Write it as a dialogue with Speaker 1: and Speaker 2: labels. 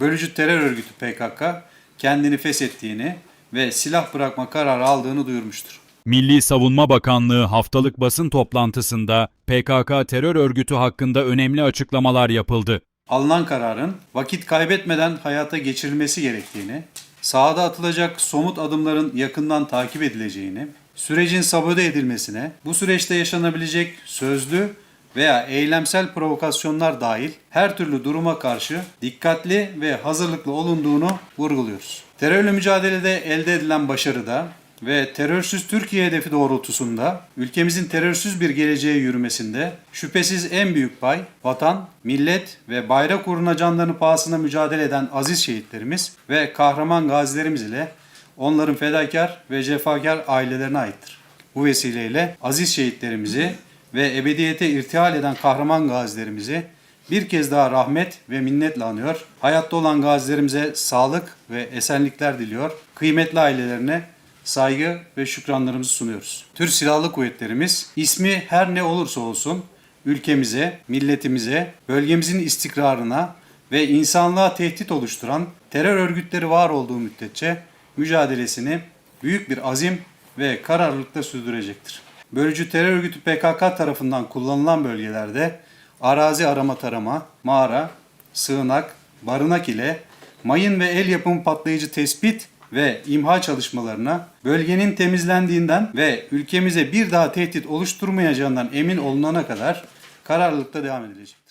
Speaker 1: bölücü terör örgütü PKK kendini feshettiğini ve silah bırakma kararı aldığını duyurmuştur.
Speaker 2: Milli Savunma Bakanlığı haftalık basın toplantısında PKK terör örgütü hakkında önemli açıklamalar yapıldı.
Speaker 1: Alınan kararın vakit kaybetmeden hayata geçirilmesi gerektiğini, sahada atılacak somut adımların yakından takip edileceğini, sürecin sabote edilmesine, bu süreçte yaşanabilecek sözlü veya eylemsel provokasyonlar dahil her türlü duruma karşı dikkatli ve hazırlıklı olunduğunu vurguluyoruz. Terörle mücadelede elde edilen başarıda ve terörsüz Türkiye hedefi doğrultusunda ülkemizin terörsüz bir geleceğe yürümesinde şüphesiz en büyük pay vatan, millet ve bayrak uğruna canlarını pahasına mücadele eden aziz şehitlerimiz ve kahraman gazilerimiz ile onların fedakar ve cefakar ailelerine aittir. Bu vesileyle aziz şehitlerimizi ve ebediyete irtihal eden kahraman gazilerimizi bir kez daha rahmet ve minnetle anıyor. Hayatta olan gazilerimize sağlık ve esenlikler diliyor. Kıymetli ailelerine saygı ve şükranlarımızı sunuyoruz. Türk Silahlı Kuvvetlerimiz ismi her ne olursa olsun ülkemize, milletimize, bölgemizin istikrarına ve insanlığa tehdit oluşturan terör örgütleri var olduğu müddetçe mücadelesini büyük bir azim ve kararlılıkla sürdürecektir. Bölücü terör örgütü PKK tarafından kullanılan bölgelerde arazi arama tarama, mağara, sığınak, barınak ile mayın ve el yapımı patlayıcı tespit ve imha çalışmalarına bölgenin temizlendiğinden ve ülkemize bir daha tehdit oluşturmayacağından emin olunana kadar kararlılıkla devam edilecek.